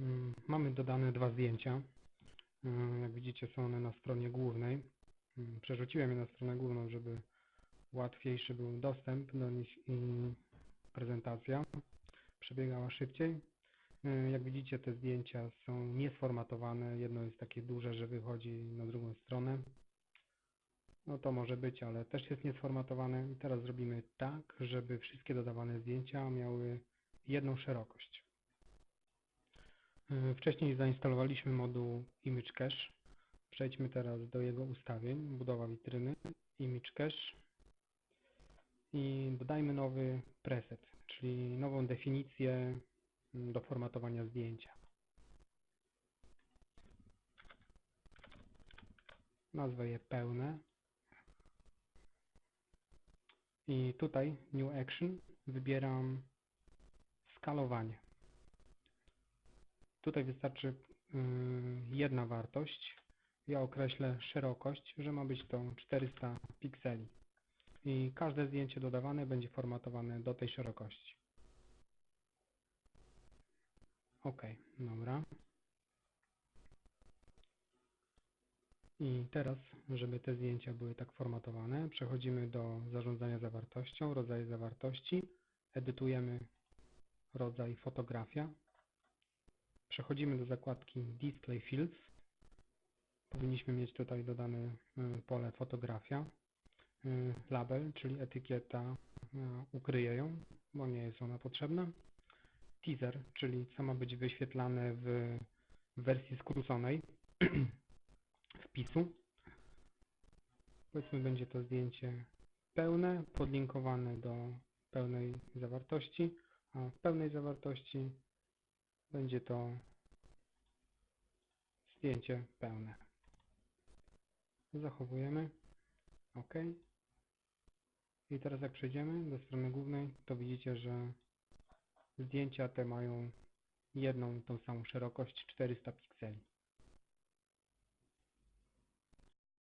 Mm, Mamy dodane dwa zdjęcia. Mm, Jak widzicie są one na stronie głównej. Mm, Przerzuciłem je na stronę główną, żeby łatwiejszy był dostęp do nich i prezentacja przebiegała szybciej. Jak widzicie te zdjęcia są niesformatowane. Jedno jest takie duże, że wychodzi na drugą stronę. No to może być, ale też jest niesformatowane. I teraz zrobimy tak, żeby wszystkie dodawane zdjęcia miały jedną szerokość. Y, Wcześniej zainstalowaliśmy moduł Image Cache. Przejdźmy teraz do jego ustawień. Budowa witryny, Image Cache i dodajmy nowy preset, czyli nową definicję mm, do formatowania zdjęcia. Nazwę je pełne. I tutaj New Action wybieram skalowanie. Tutaj wystarczy y, jedna wartość. Ja określę szerokość, że ma być to 400 pikseli. I każde zdjęcie dodawane będzie formatowane do tej szerokości. OK, dobra. I teraz, żeby te zdjęcia były tak formatowane, przechodzimy do zarządzania zawartością, rodzaje zawartości, edytujemy rodzaj fotografia, przechodzimy do zakładki Display Fields, powinniśmy mieć tutaj dodane y, pole fotografia, y, label, czyli etykieta y, ukryje ją, bo nie jest ona potrzebna, teaser, czyli co ma być wyświetlane w wersji skróconej wpisu. Powiedzmy będzie to zdjęcie pełne, podlinkowane do pełnej zawartości, a w pełnej zawartości będzie to zdjęcie pełne. Zachowujemy. OK. I teraz jak przejdziemy do strony głównej, to widzicie, że zdjęcia te mają jedną tą samą szerokość 400 pikseli.